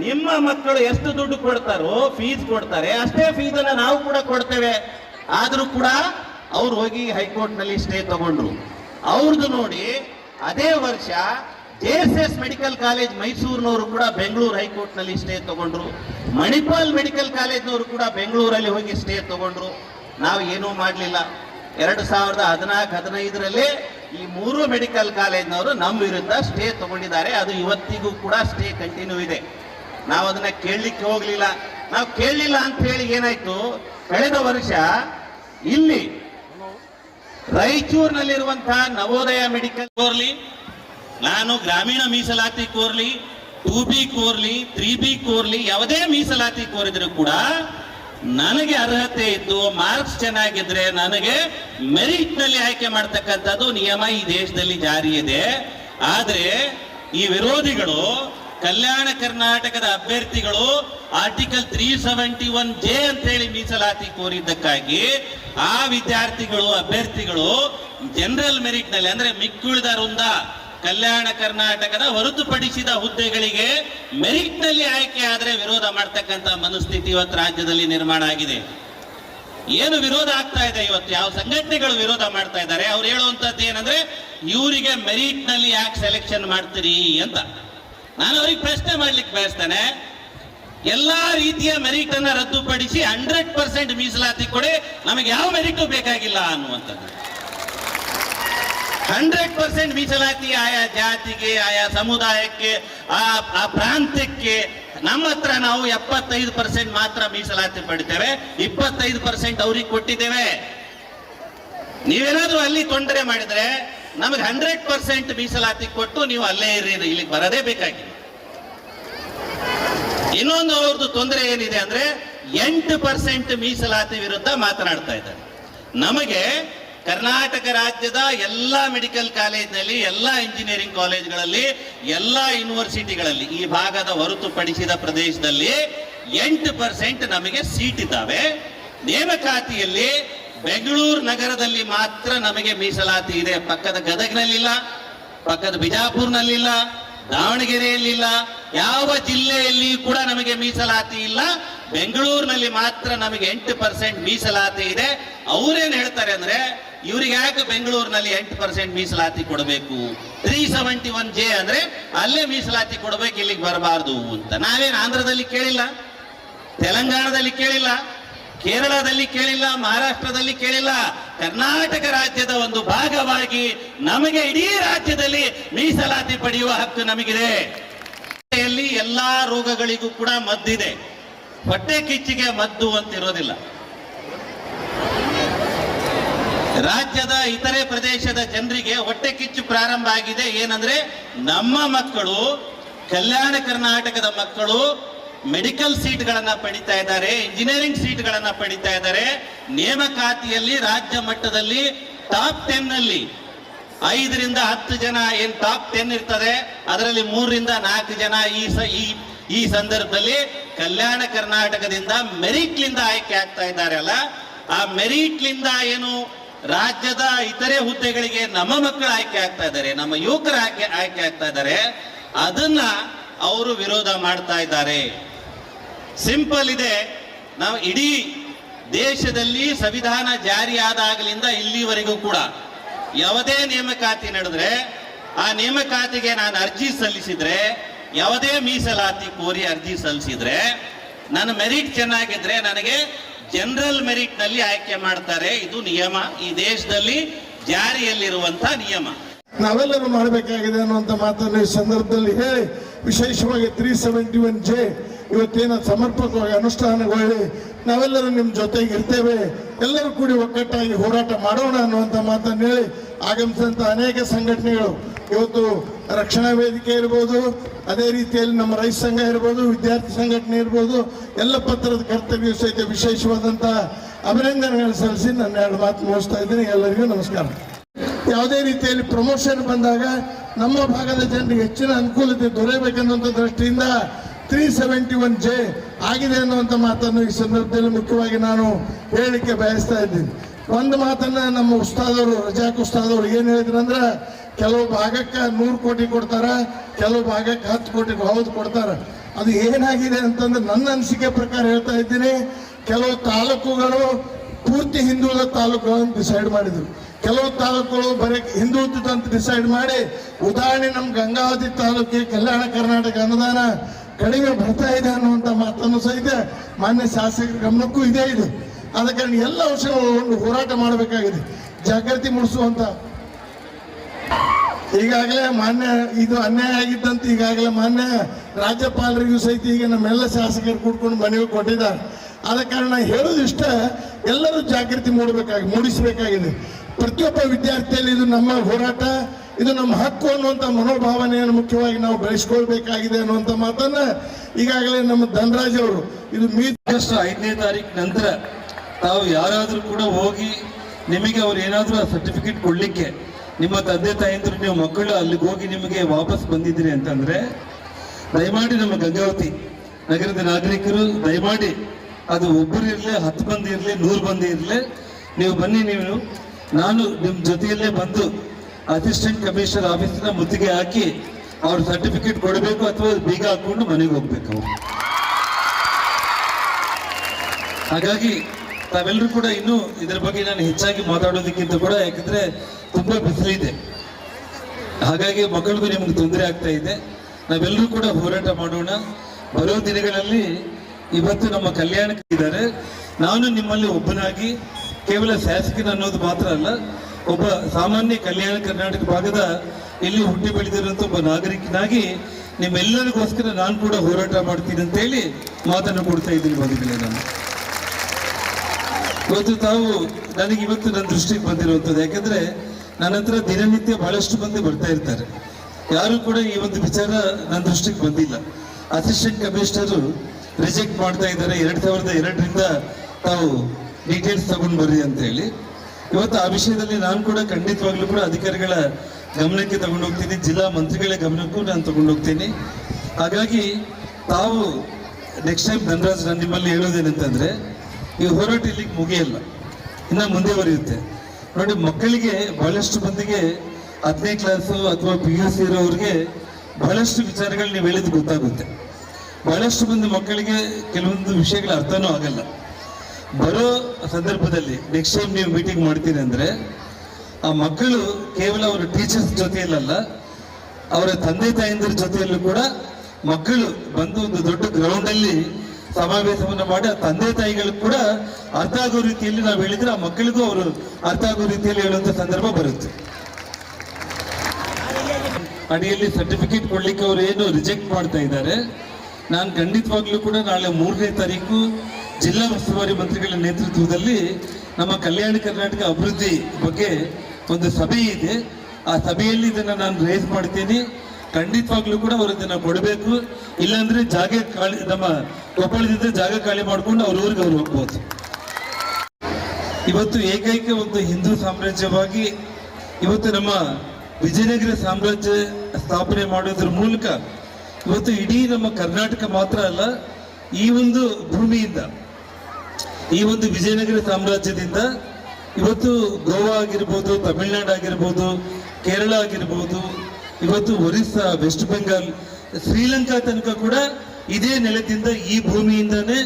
ನಿಮ್ಮ ಮಕ್ಕಳು ಎಷ್ಟು ದುಡ್ಡು ಕೊಡ್ತಾರೋ ಫೀಸ್ ಕೊಡ್ತಾರೆ. ಅಷ್ಟೇ ಫೀಸ್ ನಾವು ಕೂಡ ಕೊಡ್ತೇವೆ. ಆದ್ರೂ ಕೂಡ ಅವ್ರು ಹೋಗಿ ಹೈಕೋರ್ಟ್ನಲ್ಲಿ ಸ್ಟೇ ತಗೊಂಡ್ರು. ಅವ್ರದ್ದು ನೋಡಿ ಅದೇ ವರ್ಷ J S S medical college ಮೈಸೂರಿನವರು ಕೂಡ ಬೆಂಗಳೂರು ಹೈಕೋರ್ಟ್ನಲ್ಲಿ ಸ್ಟೇ ತಗೊಂಡ್ರು. ಮಣಿಪಾಲ್ ಮೆಡಿಕಲ್ ಕಾಲೇಜ್ನವರು ಕೂಡ ಬೆಂಗಳೂರಲ್ಲಿ ಹೋಗಿ ಸ್ಟೇ ತಗೊಂಡ್ರು. ನಾವು ಏನೂ ಮಾಡಲಿಲ್ಲ. ಎರಡು ಸಾವಿರದ ಹದಿನಾಲ್ಕು, ಹದಿನೈದರಲ್ಲೇ ಈ ಮೂರು ಮೆಡಿಕಲ್ ಕಾಲೇಜ್ನವರು ನಮ್ಮ ವಿರುದ್ಧ ಸ್ಟೇ ತಗೊಂಡಿದ್ದಾರೆ. ಅದು ಇವತ್ತಿಗೂ ಕೂಡ ಸ್ಟೇ ಕಂಟಿನ್ಯೂ ಇದೆ. ನಾವು ಅದನ್ನ ಕೇಳಲಿಕ್ಕೆ ಹೋಗಲಿಲ್ಲ. ನಾವು ಕೇಳಲಿಲ್ಲ ಅಂತ ಹೇಳಿ ಏನಾಯ್ತು? ಕಳೆದ ವರ್ಷ ಇಲ್ಲಿ ರಾಯಚೂರಿನಲ್ಲಿರುವಂತಹ ನವೋದಯ ಮೆಡಿಕಲ್ ಕೋರ್ಲಿ, ನಾನು ಗ್ರಾಮೀಣ ಮೀಸಲಾತಿ ಕೋರ್ಲಿ, ಟೂ ಬಿ ಕೋರ್ಲಿ, ತ್ರೀ ಬಿ ಕೋರ್ಲಿ, ಯಾವುದೇ ಮೀಸಲಾತಿ ಕೋರಿದ್ರು ಕೂಡ ನನಗೆ ಅರ್ಹತೆ ಇದ್ದು ಮಾರ್ಕ್ಸ್ ಚೆನ್ನಾಗಿದ್ರೆ ನನಗೆ ಮೆರಿಟ್ನಲ್ಲಿ ಆಯ್ಕೆ ಮಾಡ್ತಕ್ಕಂಥದ್ದು ನಿಯಮ ಈ ದೇಶದಲ್ಲಿ ಜಾರಿ ಇದೆ. ಆದ್ರೆ ಈ ವಿರೋಧಿಗಳು ಕಲ್ಯಾಣ ಕರ್ನಾಟಕದ ಅಭ್ಯರ್ಥಿಗಳು article three seventy one J ಅಂತ ಹೇಳಿ ಮೀಸಲಾತಿ ಕೋರಿದ್ದಕ್ಕಾಗಿ ಆ ವಿದ್ಯಾರ್ಥಿಗಳು, ಅಭ್ಯರ್ಥಿಗಳು ಜನರಲ್ ಮೆರಿಟ್ನಲ್ಲಿ ಅಂದ್ರೆ ಮಿಕ್ಕುಳಿದ ವೃಂದ ಕಲ್ಯಾಣ ಕರ್ನಾಟಕದ ಹೊರತುಪಡಿಸಿದ ಹುದ್ದೆಗಳಿಗೆ ಮೆರಿಟ್ನಲ್ಲಿ ಆಯ್ಕೆ ಆದ್ರೆ ವಿರೋಧ ಮಾಡ್ತಕ್ಕಂಥ ಮನಸ್ಥಿತಿ ಇವತ್ತು ರಾಜ್ಯದಲ್ಲಿ ನಿರ್ಮಾಣ ಆಗಿದೆ. ಏನು ವಿರೋಧ ಆಗ್ತಾ ಇದೆ ಇವತ್ತು? ಯಾವ ಸಂಘಟನೆಗಳು ವಿರೋಧ ಮಾಡ್ತಾ ಇದ್ದಾರೆ? ಅವ್ರು ಹೇಳುವಂತದ್ದು ಏನಂದ್ರೆ, ಇವರಿಗೆ ಮೆರಿಟ್ನಲ್ಲಿ ಯಾಕೆ ಸೆಲೆಕ್ಷನ್ ಮಾಡ್ತೀರಿ? ಅಂತ. ನಾನು ಅವ್ರಿಗೆ ಪ್ರಶ್ನೆ ಮಾಡ್ಲಿಕ್ಕೆ ಬಯಸ್ತೇನೆ. ಎಲ್ಲಾ ರೀತಿಯ ಮೆರಿಟ್ ಅನ್ನ ರದ್ದುಪಡಿಸಿ ಹಂಡ್ರೆಡ್ ಪರ್ಸೆಂಟ್ ಮೀಸಲಾತಿ ಕೊಡಿ, ನಮಗೆ ಯಾವ ಮೆರಿಟು ಬೇಕಾಗಿಲ್ಲ ಅನ್ನುವಂಥದ್ದು. ಹಂಡ್ರೆಡ್ ಪರ್ಸೆಂಟ್ ಮೀಸಲಾತಿ ಆಯಾ ಜಾತಿಗೆ, ಆಯಾ ಸಮುದಾಯಕ್ಕೆ, ಆ ಆ ಪ್ರಾಂತ್ಯಕ್ಕೆ ನಮ್ಮ ಹತ್ರ ನಾವು ಎಪ್ಪತ್ತೈದು ಪರ್ಸೆಂಟ್ ಮಾತ್ರ ಮೀಸಲಾತಿ ಪಡಿತೇವೆ. ಇಪ್ಪತ್ತೈದು ಪರ್ಸೆಂಟ್ ಅವ್ರಿಗೆ ಕೊಟ್ಟಿದ್ದೇವೆ. ನೀವೇನಾದ್ರೂ ಅಲ್ಲಿ ತೊಂದರೆ ಮಾಡಿದ್ರೆ ನಮಗೆ ಹಂಡ್ರೆಡ್ ಪರ್ಸೆಂಟ್ ಮೀಸಲಾತಿ ಕೊಟ್ಟು ನೀವು ಅಲ್ಲೇ ಇರಿ ಇಲ್ಲಿಗೆ ಬರದೇ ಬೇಕಾಗಿಲ್ಲ. ಇನ್ನೊಂದು ಅವ್ರದ್ದು ತೊಂದರೆ ಏನಿದೆ ಅಂದ್ರೆ ಎಂಟು ಪರ್ಸೆಂಟ್ ಮೀಸಲಾತಿ ವಿರುದ್ಧ ಮಾತನಾಡ್ತಾ ಇದ್ದಾರೆ. ನಮಗೆ ಕರ್ನಾಟಕ ರಾಜ್ಯದ ಎಲ್ಲ ಮೆಡಿಕಲ್ ಕಾಲೇಜ್ನಲ್ಲಿ, ಎಲ್ಲ ಇಂಜಿನಿಯರಿಂಗ್ ಕಾಲೇಜ್ಗಳಲ್ಲಿ, ಎಲ್ಲ ಯೂನಿವರ್ಸಿಟಿಗಳಲ್ಲಿ, ಈ ಭಾಗದ ಹೊರತುಪಡಿಸಿದ ಪ್ರದೇಶದಲ್ಲಿ ಎಂಟು ಪರ್ಸೆಂಟ್ ನಮಗೆ ಸೀಟ್ ಇದ್ದಾವೆ. ನೇಮಕಾತಿಯಲ್ಲಿ ಬೆಂಗಳೂರು ನಗರದಲ್ಲಿ ಮಾತ್ರ ನಮಗೆ ಮೀಸಲಾತಿ ಇದೆ. ಪಕ್ಕದ ಗದಗ್ನಲ್ಲಿಲ್ಲ, ಪಕ್ಕದ ಬಿಜಾಪುರ್ನಲ್ಲಿಲ್ಲ, ದಾವಣಗೆರೆಯಲ್ಲಿಲ್ಲ, ಯಾವ ಜಿಲ್ಲೆಯಲ್ಲಿ ಕೂಡ ನಮಗೆ ಮೀಸಲಾತಿ ಇಲ್ಲ. ಬೆಂಗಳೂರಿನಲ್ಲಿ ಮಾತ್ರ ನಮಗೆ ಎಂಟು ಪರ್ಸೆಂಟ್ ಮೀಸಲಾತಿ ಇದೆ. ಅವ್ರೇನ್ ಹೇಳ್ತಾರೆ ಅಂದ್ರೆ, ಇವ್ರಿಗೆ ಯಾಕೆ ಬೆಂಗಳೂರಿನಲ್ಲಿ ಎಂಟು ಪರ್ಸೆಂಟ್ ಮೀಸಲಾತಿ ಕೊಡಬೇಕು? ತ್ರೀ ಸೆವೆಂಟಿ ಒನ್ ಜೆ ಅಂದ್ರೆ ಅಲ್ಲೇ ಮೀಸಲಾತಿ ಕೊಡಬೇಕು, ಇಲ್ಲಿಗೆ ಬರಬಾರ್ದು ಅಂತ. ನಾವೇನು ಆಂಧ್ರದಲ್ಲಿ ಕೇಳಿಲ್ಲ? ತೆಲಂಗಾಣದಲ್ಲಿ ಕೇಳಿಲ್ಲ? ಕೇರಳದಲ್ಲಿ ಕೇಳಿಲ್ಲ, ಮಹಾರಾಷ್ಟ್ರದಲ್ಲಿ ಕೇಳಿಲ್ಲ, ಕರ್ನಾಟಕ ರಾಜ್ಯದ ಒಂದು ಭಾಗವಾಗಿ ನಮಗೆ ಇಡೀ ರಾಜ್ಯದಲ್ಲಿ ಮೀಸಲಾತಿ ಪಡೆಯುವ ಹಕ್ಕು ನಮಗಿದೆ. ಎಲ್ಲಾ ರೋಗಗಳಿಗೂ ಕೂಡ ಮದ್ದಿದೆ. ಹೊಟ್ಟೆ ಕಿಚ್ಚಿಗೆ ಮದ್ದು ಅಂತಿರೋದಿಲ್ಲ. ರಾಜ್ಯದ ಇತರೆ ಪ್ರದೇಶದ ಜನರಿಗೆ ಹೊಟ್ಟೆ ಕಿಚ್ಚು ಪ್ರಾರಂಭ ಆಗಿದೆ. ಏನಂದ್ರೆ ನಮ್ಮ ಮಕ್ಕಳು, ಕಲ್ಯಾಣ ಕರ್ನಾಟಕದ ಮಕ್ಕಳು ಮೆಡಿಕಲ್ ಸೀಟ್ಗಳನ್ನ ಪಡಿತಾ ಇದ್ದಾರೆ, ಇಂಜಿನಿಯರಿಂಗ್ ಸೀಟ್ಗಳನ್ನ ಪಡಿತಾ ಇದ್ದಾರೆ. ನೇಮಕಾತಿಯಲ್ಲಿ ರಾಜ್ಯ ಮಟ್ಟದಲ್ಲಿ ಟಾಪ್ ಟೆನ್ನಲ್ಲಿ ಐದರಿಂದ ಹತ್ತು ಜನ ಏನ್ ಟಾಪ್ ಟೆನ್ ಇರ್ತದೆ, ಅದರಲ್ಲಿ ಮೂರರಿಂದ ನಾಲ್ಕು ಜನ ಈ ಈ ಸಂದರ್ಭದಲ್ಲಿ ಕಲ್ಯಾಣ ಕರ್ನಾಟಕದಿಂದ ಮೆರಿಟ್ ಲಿಂದ ಆಯ್ಕೆ ಆಗ್ತಾ ಇದ್ದಾರೆ ಅಲ್ಲ? ಆ ಮೆರಿಟ್ ಲಿಂದ ಏನು ರಾಜ್ಯದ ಇತರೆ ಹುದ್ದೆಗಳಿಗೆ ನಮ್ಮ ಮಕ್ಕಳು ಆಯ್ಕೆ ಆಗ್ತಾ ಇದ್ದಾರೆ, ನಮ್ಮ ಯುವಕರು ಆಯ್ಕೆ ಆಯ್ಕೆ ಆಗ್ತಾ ಇದ್ದಾರೆ. ಅದನ್ನ ಅವರು ವಿರೋಧ ಮಾಡ್ತಾ ಇದ್ದಾರೆ. ಸಿಂಪಲ್ ಇದೆ. ನಾವು ಇಡೀ ದೇಶದಲ್ಲಿ ಸಂವಿಧಾನ ಜಾರಿಯಾದಾಗಲಿಂದ ಇಲ್ಲಿವರೆಗೂ ಕೂಡ ಯಾವುದೇ ನೇಮಕಾತಿ ನಡೆದ್ರೆ ಆ ನೇಮಕಾತಿಗೆ ನಾನು ಅರ್ಜಿ ಸಲ್ಲಿಸಿದ್ರೆ, ಯಾವುದೇ ಮೀಸಲಾತಿ ಕೋರಿ ಅರ್ಜಿ ಸಲ್ಲಿಸಿದ್ರೆ, ನನ್ನ ಮೆರಿಟ್ ಚೆನ್ನಾಗಿದ್ರೆ ನನಗೆ ಜನರಲ್ ಮೆರಿಟ್ನಲ್ಲಿ ಆಯ್ಕೆ ಮಾಡ್ತಾರೆ. ಇದು ನಿಯಮ. ಈ ದೇಶದಲ್ಲಿ ಜಾರಿಯಲ್ಲಿರುವಂತಹ ನಿಯಮ. ನಾವೆಲ್ಲರೂ ಮಾಡಬೇಕಾಗಿದೆ ಅನ್ನುವಂಥ ಮಾತನ್ನು ಈ ಸಂದರ್ಭದಲ್ಲಿ ಹೇಳಿ ವಿಶೇಷವಾಗಿ ತ್ರೀ ಸೆವೆಂಟಿ ಒನ್ ಜೆ ಇವತ್ತೇನ ಸಮರ್ಪಕವಾಗಿ ಅನುಷ್ಠಾನಗೊಳ್ಳಿ, ನಾವೆಲ್ಲರೂ ನಿಮ್ಮ ಜೊತೆಗೆ ಇರ್ತೇವೆ. ಎಲ್ಲರೂ ಕೂಡಿ ಒಕ್ಕಟ್ಟಾಗಿ ಹೋರಾಟ ಮಾಡೋಣ ಅನ್ನುವಂಥ ಮಾತನ್ನು ಹೇಳಿ ಆಗಮಿಸಿದಂಥ ಅನೇಕ ಸಂಘಟನೆಗಳು. ಇವತ್ತು ರಕ್ಷಣಾ ವೇದಿಕೆ ಇರ್ಬೋದು, ಅದೇ ರೀತಿಯಲ್ಲಿ ನಮ್ಮ ರೈತ ಸಂಘ ಇರ್ಬೋದು, ವಿದ್ಯಾರ್ಥಿ ಸಂಘಟನೆ ಇರ್ಬೋದು, ಎಲ್ಲ ಪತ್ರದ ಕರ್ತವ್ಯ ಸಹಿತ ವಿಶೇಷವಾದಂಥ ಅಭಿನಂದನೆಗಳು ಸಲ್ಲಿಸಿ ನನ್ನ ಎರಡು ಮಾತು ಮುಗಿಸ್ತಾ ಇದ್ದೀನಿ. ಎಲ್ಲರಿಗೂ ನಮಸ್ಕಾರ. ಯಾವುದೇ ರೀತಿಯಲ್ಲಿ ಪ್ರಮೋಷನ್ ಬಂದಾಗ ನಮ್ಮ ಭಾಗದ ಜನರಿಗೆ ಹೆಚ್ಚಿನ ಅನುಕೂಲತೆ ದೊರೆಯಬೇಕೆನ್ನುವಂಥ ದೃಷ್ಟಿಯಿಂದ ತ್ರೀ ಸೆವೆಂಟಿ ಒನ್ ಜೆ ಆಗಿದೆ ಅನ್ನುವಂಥ ಮಾತನ್ನು ಈ ಸಂದರ್ಭದಲ್ಲಿ ಮುಖ್ಯವಾಗಿ ನಾನು ಹೇಳಲಿಕ್ಕೆ ಬಯಸ್ತಾ ಇದ್ದೀನಿ. ಒಂದು ಮಾತನ್ನ ನಮ್ಮ ಉಸ್ತಾದವರು, ರಜಾಕ್ ಉಸ್ತಾದವರು ಏನು ಹೇಳಿದ್ರು ಅಂದ್ರೆ, ಕೆಲವು ಭಾಗಕ್ಕೆ ನೂರು ಕೋಟಿ ಕೊಡ್ತಾರೆ, ಕೆಲವು ಭಾಗಕ್ಕೆ ಹತ್ತು ಕೋಟಿ ಹೌದು, ಕೊಡ್ತಾರೆ. ಅದು ಏನಾಗಿದೆ ಅಂತಂದ್ರೆ ನನ್ನ ಅನಿಸಿಕೆ ಪ್ರಕಾರ ಹೇಳ್ತಾ ಇದ್ದೀನಿ. ಕೆಲವು ತಾಲೂಕುಗಳು ಪೂರ್ತಿ ಹಿಂದುಳಿದ ತಾಲೂಕುಗಳನ್ನು ಡಿಸೈಡ್ ಮಾಡಿದ್ರು. ಕೆಲವು ತಾಲೂಕುಗಳು ಬರೀ ಹಿಂದುಳಿದ ಅಂತ ಡಿಸೈಡ್ ಮಾಡಿ, ಉದಾಹರಣೆ ನಮ್ಮ ಗಂಗಾವತಿ ತಾಲೂಕಿಗೆ ಕಲ್ಯಾಣ ಕರ್ನಾಟಕ ಅನುದಾನ ಕಡಿಮೆ ಬರ್ತಾ ಇದೆ ಅನ್ನುವಂಥ ಮಾತನ್ನು ಸಹಿತ ಮಾನ್ಯ ಶಾಸಕರ ಗಮನಕ್ಕೂ ಇದೇ ಇದೆ. ಆದ ಕಾರಣ ಎಲ್ಲ ವರ್ಷಗಳು ಒಂದು ಹೋರಾಟ ಮಾಡಬೇಕಾಗಿದೆ. ಜಾಗೃತಿ ಮೂಡಿಸುವಂತ. ಈಗಾಗಲೇ ಮಾನ್ಯ, ಇದು ಅನ್ಯಾಯ ಆಗಿದ್ದಂತ ಈಗಾಗಲೇ ಮಾನ್ಯ ರಾಜ್ಯಪಾಲರಿಗೂ ಸಹಿತ ಈಗ ನಮ್ಮೆಲ್ಲ ಶಾಸಕರು ಕೂಡ್ಕೊಂಡು ಮನವಿ ಕೊಟ್ಟಿದ್ದಾರೆ. ಆದ ಕಾರಣ ಹೇಳೋದಿಷ್ಟ, ಎಲ್ಲರೂ ಜಾಗೃತಿ ಮೂಡಬೇಕಾಗಿ, ಮೂಡಿಸಬೇಕಾಗಿದೆ. ಪ್ರತಿಯೊಬ್ಬ ವಿದ್ಯಾರ್ಥಿಯಲ್ಲಿ ಇದು ನಮ್ಮ ಹೋರಾಟ, ಇದು ನಮ್ಮ ಹಕ್ಕು ಅನ್ನುವಂಥ ಮನೋಭಾವನೆಯನ್ನು ಮುಖ್ಯವಾಗಿ ನಾವು ಬೆಳೆಸ್ಕೊಳ್ಬೇಕಾಗಿದೆ ಅನ್ನುವಂಥ ಮಾತನ್ನು ಈಗಾಗಲೇ ನಮ್ಮ ಧನರಾಜ್ ಅವರು ಇದು ಮೀ ಆಗಸ್ಟ್ ಐದನೇ ತಾರೀಕು ನಂತರ ತಾವು ಯಾರಾದರೂ ಕೂಡ ಹೋಗಿ ನಿಮಗೆ ಅವ್ರು ಏನಾದರೂ ಆ ಸರ್ಟಿಫಿಕೇಟ್ ಕೊಡಲಿಕ್ಕೆ, ನಿಮ್ಮ ತಂದೆ ತಾಯಂದ್ರು ನೀವು ಮಕ್ಕಳು ಅಲ್ಲಿಗೆ ಹೋಗಿ ನಿಮಗೆ ವಾಪಸ್ ಬಂದಿದ್ದೀರಿ ಅಂತಂದರೆ, ದಯಮಾಡಿ ನಮ್ಮ ಗಂಗಾವತಿ ನಗರದ ನಾಗರಿಕರು ದಯಮಾಡಿ, ಅದು ಒಬ್ಬರು ಇರಲಿ, ಹತ್ತು ಮಂದಿ ಇರಲಿ, ನೂರು ಮಂದಿ ಇರಲಿ, ನೀವು ಬನ್ನಿ ನೀವು ನಾನು ನಿಮ್ಮ ಜೊತೆಯಲ್ಲೇ ಬಂದು ಅಸಿಸ್ಟೆಂಟ್ ಕಮಿಷನರ್ ಆಫೀಸ್ನ ಮುತ್ತಿಗೆ ಹಾಕಿ ಅವ್ರ ಸರ್ಟಿಫಿಕೇಟ್ ಕೊಡಬೇಕು ಅಥವಾ ಬೀಗ ಹಾಕೊಂಡು ಮನೆಗೆ ಹೋಗ್ಬೇಕು. ಹಾಗಾಗಿ ತಾವೆಲ್ಲರೂ ಕೂಡ ಇನ್ನೂ ಇದರ ಬಗ್ಗೆ ನಾನು ಹೆಚ್ಚಾಗಿ ಮಾತಾಡೋದಕ್ಕಿಂತ ಕೂಡ ಯಾಕಂದ್ರೆ ತುಂಬಾ ಬಿಸಿಲಿದೆ ಹಾಗಾಗಿ ಮಕ್ಕಳಿಗೂ ನಿಮ್ಗೆ ತೊಂದರೆ ಆಗ್ತಾ ಇದೆ. ನಾವೆಲ್ಲರೂ ಕೂಡ ಹೋರಾಟ ಮಾಡೋಣ. ಬರೋ ದಿನಗಳಲ್ಲಿ ಇವತ್ತು ನಮ್ಮ ಕಲ್ಯಾಣಕ್ಕೆ ಇದ್ದಾರೆ. ನಾನು ನಿಮ್ಮಲ್ಲಿ ಒಬ್ಬನಾಗಿ ಕೇವಲ ಶಾಸಕನ ಅನ್ನೋದು ಮಾತ್ರ ಅಲ್ಲ, ಒಬ್ಬ ಸಾಮಾನ್ಯ ಕಲ್ಯಾಣ ಕರ್ನಾಟಕ ಭಾಗದ ಇಲ್ಲಿ ಹುಟ್ಟಿ ಬೆಳೆದಿರುವಂತ ಒಬ್ಬ ನಾಗರಿಕನಾಗಿ ನಿಮ್ಮೆಲ್ಲರಿಗೋಸ್ಕರ ನಾನು ಕೂಡ ಹೋರಾಟ ಮಾಡ್ತೀನಿ ಅಂತ ಹೇಳಿ ಮಾತನ್ನು ಕೊಡ್ತಾ ಇದ್ದೀನಿ ಬಂದಿದ್ದೀನಿ ನಾನು. ಇವತ್ತು ತಾವು ನನಗೆ ಇವತ್ತು ನನ್ನ ದೃಷ್ಟಿಗೆ ಬಂದಿರುವಂಥದ್ದು, ಯಾಕಂದ್ರೆ ನನ್ನ ಹತ್ರ ದಿನನಿತ್ಯ ಬಹಳಷ್ಟು ಮಂದಿ ಬರ್ತಾ ಇರ್ತಾರೆ. ಯಾರು ಕೂಡ ಈ ಒಂದು ವಿಚಾರ ನನ್ನ ದೃಷ್ಟಿಗೆ ಬಂದಿಲ್ಲ. ಅಸಿಸ್ಟೆಂಟ್ ಕಮಿಷನರು ರಿಜೆಕ್ಟ್ ಮಾಡ್ತಾ ಇದ್ದಾರೆ. ಎರಡ್ ಸಾವಿರದ ಎರಡರಿಂದ ತಾವು ಡೀಟೇಲ್ಸ್ ತಗೊಂಡು ಬರ್ರಿ ಅಂತ ಹೇಳಿ. ಇವತ್ತು ಆ ವಿಷಯದಲ್ಲಿ ನಾನು ಕೂಡ ಖಂಡಿತವಾಗ್ಲೂ ಕೂಡ ಅಧಿಕಾರಿಗಳ ಗಮನಕ್ಕೆ ತಗೊಂಡು ಹೋಗ್ತೀನಿ. ಜಿಲ್ಲಾ ಮಂತ್ರಿಗಳ ಗಮನಕ್ಕೂ ನಾನು ತಗೊಂಡು ಹೋಗ್ತೀನಿ. ಹಾಗಾಗಿ ತಾವು ನೆಕ್ಸ್ಟ್ ಟೈಮ್ ಧನರಾಜ್, ನಾನು ನಿಮ್ಮಲ್ಲಿ ಹೇಳೋದೇನಂತಂದ್ರೆ, ಈ ಹೋರಾಟ ಇಲ್ಲಿಗೆ ಮುಗಿಯಲ್ಲ. ಇನ್ನ ಬರೆಯುತ್ತೆ. ನೋಡಿ, ಮಕ್ಕಳಿಗೆ ಬಹಳಷ್ಟು ಮಂದಿಗೆ ಹತ್ತನೇ ಕ್ಲಾಸು ಅಥವಾ ಪಿ ಯು ಸಿ ಇರೋರಿಗೆ ಬಹಳಷ್ಟು ವಿಚಾರಗಳು ನೀವು ಹೇಳಿದ್ದು ಗೊತ್ತಾಗುತ್ತೆ. ಬಹಳಷ್ಟು ಮಂದಿ ಮಕ್ಕಳಿಗೆ ಕೆಲವೊಂದು ವಿಷಯಗಳ ಅರ್ಥನೂ ಆಗಲ್ಲ. ಬರೋ ಸಂದರ್ಭದಲ್ಲಿ ನೆಕ್ಸ್ಟ್ ಟೈಮ್ ನೀವು ಮೀಟಿಂಗ್ ಮಾಡ್ತೀರಿ ಅಂದರೆ, ಆ ಮಕ್ಕಳು ಕೇವಲ ಅವರ ಟೀಚರ್ಸ್ ಜೊತೆಯಲ್ಲ ಅವರ ತಂದೆ ತಾಯಂದಿರ ಜೊತೆಯಲ್ಲೂ ಕೂಡ ಮಕ್ಕಳು ಬಂದು ಒಂದು ದೊಡ್ಡ ಗ್ರೌಂಡ್ ಅಲ್ಲಿ ಸಮಾವೇಶವನ್ನು ಮಾಡಿ ಆ ತಂದೆ ತಾಯಿಗಳು ಕೂಡ ಅರ್ಥ ಆಗೋ ರೀತಿಯಲ್ಲಿ ನಾವು ಹೇಳಿದ್ರೆ ಆ ಮಕ್ಕಳಿಗೂ ಅವರು ಅರ್ಥ ಆಗೋ ರೀತಿಯಲ್ಲಿ ಹೇಳುವಂತ ಸಂದರ್ಭ ಬರುತ್ತೆ. ಅಡಿಯಲ್ಲಿ ಸರ್ಟಿಫಿಕೇಟ್ ಕೊಡ್ಲಿಕ್ಕೆ ಅವರು ಏನು ರಿಜೆಕ್ಟ್ ಮಾಡ್ತಾ ಇದ್ದಾರೆ. ನಾನು ಖಂಡಿತವಾಗ್ಲೂ ಕೂಡ ನಾಳೆ ಮೂರನೇ ತಾರೀಕು ಜಿಲ್ಲಾ ಉಸ್ತುವಾರಿ ಮಂತ್ರಿಗಳ ನೇತೃತ್ವದಲ್ಲಿ ನಮ್ಮ ಕಲ್ಯಾಣ ಕರ್ನಾಟಕ ಅಭಿವೃದ್ಧಿ ಬಗ್ಗೆ ಒಂದು ಸಭೆ ಇದೆ. ಆ ಸಭೆಯಲ್ಲಿ ಇದನ್ನು ನಾನು ರೇಸ್ ಮಾಡ್ತೀನಿ. ಖಂಡಿತವಾಗ್ಲೂ ಕೂಡ ಅವರು ಇದನ್ನು ಕೊಡಬೇಕು. ಇಲ್ಲಾಂದ್ರೆ ಜಾಗ ಖಾಲಿ, ನಮ್ಮ ಕೊಪ್ಪಳದಿಂದ ಜಾಗ ಖಾಲಿ ಮಾಡಿಕೊಂಡು ಅವ್ರ ಊರಿಗೆ ಅವ್ರು ಹೋಗ್ಬೋದು. ಇವತ್ತು ಏಕೈಕ ಒಂದು ಹಿಂದೂ ಸಾಮ್ರಾಜ್ಯವಾಗಿ ಇವತ್ತು ನಮ್ಮ ವಿಜಯನಗರ ಸಾಮ್ರಾಜ್ಯ ಸ್ಥಾಪನೆ ಮಾಡೋದ್ರ ಮೂಲಕ ಇವತ್ತು ಇಡೀ ನಮ್ಮ ಕರ್ನಾಟಕ ಮಾತ್ರ ಅಲ್ಲ, ಈ ಒಂದು ಭೂಮಿಯಿಂದ ಈ ಒಂದು ವಿಜಯನಗರ ಸಾಮ್ರಾಜ್ಯದಿಂದ ಇವತ್ತು ಗೋವಾ ಆಗಿರ್ಬೋದು, ತಮಿಳುನಾಡು ಆಗಿರ್ಬೋದು, ಕೇರಳ ಆಗಿರ್ಬೋದು, ಇವತ್ತು ಒರಿಸ್ಸಾ, ವೆಸ್ಟ್ ಬೆಂಗಾಲ್, ಶ್ರೀಲಂಕಾ ತನಕ ಕೂಡ ಇದೇ ನೆಲದಿಂದ ಈ ಭೂಮಿಯಿಂದಾನೇ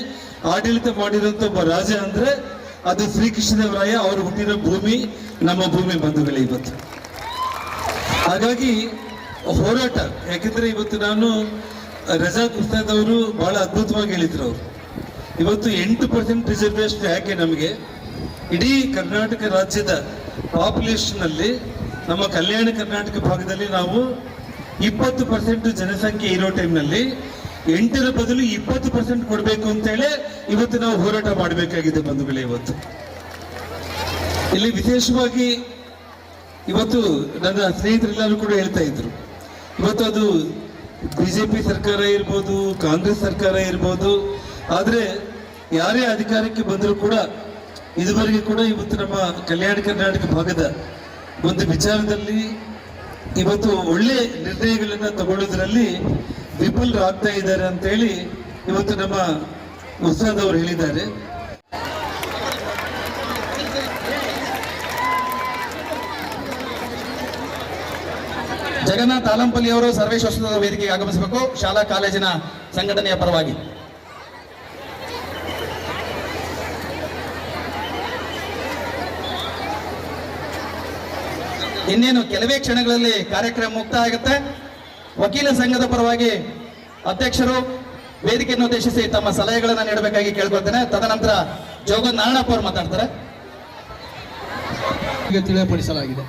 ಆಡಳಿತ ಮಾಡಿರುವಂತ ಒಬ್ಬ ರಾಜ ಅಂದ್ರೆ ಅದು ಶ್ರೀಕೃಷ್ಣದೇವರಾಯ ಅವರು ಹುಟ್ಟಿರೋ ಭೂಮಿ, ನಮ್ಮ ಭೂಮಿ ಬಂಧುಗಳೇ ಇವತ್ತು. ಹಾಗಾಗಿ ಹೋರಾಟ, ಯಾಕೆಂದ್ರೆ ಇವತ್ತು ನಾನು ರಜಾ ಕುಸ್ತಾದವರು ಬಹಳ ಅದ್ಭುತವಾಗಿ ಹೇಳಿದ್ರು ಅವರು. ಇವತ್ತು ಎಂಟು ಪರ್ಸೆಂಟ್ ರಿಸರ್ವೇಶನ್ ಯಾಕೆ ನಮಗೆ? ಇಡೀ ಕರ್ನಾಟಕ ರಾಜ್ಯದ ಪಾಪ್ಯುಲೇಷನ್ ಅಲ್ಲಿ ನಮ್ಮ ಕಲ್ಯಾಣ ಕರ್ನಾಟಕ ಭಾಗದಲ್ಲಿ ನಾವು ಇಪ್ಪತ್ತು ಪರ್ಸೆಂಟ್ ಜನಸಂಖ್ಯೆ ಇರೋ ಟೈಮ್ನಲ್ಲಿ ಎಂಟರ ಬದಲು ಇಪ್ಪತ್ತು ಪರ್ಸೆಂಟ್ ಕೊಡಬೇಕು ಅಂತೇಳಿ ಇವತ್ತು ನಾವು ಹೋರಾಟ ಮಾಡಬೇಕಾಗಿದೆ ಬಂಧುಗಳೇ ಇವತ್ತು. ಇಲ್ಲಿ ವಿಶೇಷವಾಗಿ ಇವತ್ತು ನನ್ನ ಸ್ನೇಹಿತರೆಲ್ಲರೂ ಕೂಡ ಹೇಳ್ತಾ ಇದ್ರು. ಇವತ್ತು ಅದು ಬಿಜೆಪಿ ಸರ್ಕಾರ ಇರ್ಬೋದು, ಕಾಂಗ್ರೆಸ್ ಸರ್ಕಾರ ಇರ್ಬೋದು ಆದರೆ ಯಾರೇ ಅಧಿಕಾರಕ್ಕೆ ಬಂದರೂ ಕೂಡ ಇದುವರೆಗೆ ಕೂಡ ಇವತ್ತು ನಮ್ಮ ಕಲ್ಯಾಣ ಕರ್ನಾಟಕ ಭಾಗದ ಒಂದು ವಿಚಾರದಲ್ಲಿ ಇವತ್ತು ಒಳ್ಳೆ ನಿರ್ಣಯಗಳನ್ನು ತಗೊಳ್ಳೋದ್ರಲ್ಲಿ ವಿಫಲರಾಗ್ತಾ ಇದ್ದಾರೆ ಅಂತೇಳಿ ಇವತ್ತು ನಮ್ಮ ಅವರು ಹೇಳಿದ್ದಾರೆ. ಜಗನ್ನಾಥ್ ಆಲಂಪಲ್ಲಿ ಅವರು ಸರ್ವೇಶ್ವರ ವೇದಿಕೆಗೆ ಆಗಮಿಸಬೇಕು. ಶಾಲಾ ಕಾಲೇಜಿನ ಸಂಘಟನೆಯ ಪರವಾಗಿ. ಇನ್ನೇನು ಕೆಲವೇ ಕ್ಷಣಗಳಲ್ಲಿ ಕಾರ್ಯಕ್ರಮ ಮುಕ್ತಾಯ ಆಗುತ್ತೆ ವಕೀಲ ಸಂಘದ ಪರವಾಗಿ ಅಧ್ಯಕ್ಷರು ವೇದಿಕೆಯನ್ನು ಉದ್ದೇಶಿಸಿ ತಮ್ಮ ಸಲಹೆಗಳನ್ನು ನೀಡಬೇಕಾಗಿ ಕೇಳ್ಕೊಳ್ತೇನೆ. ತದನಂತರ ಜೋಗ ನಾರಾಯಣಪ್ಪ ಅವರು ಮಾತಾಡ್ತಾರೆ. ತಿಳಿಯಪಡಿಸಲಾಗಿದೆ.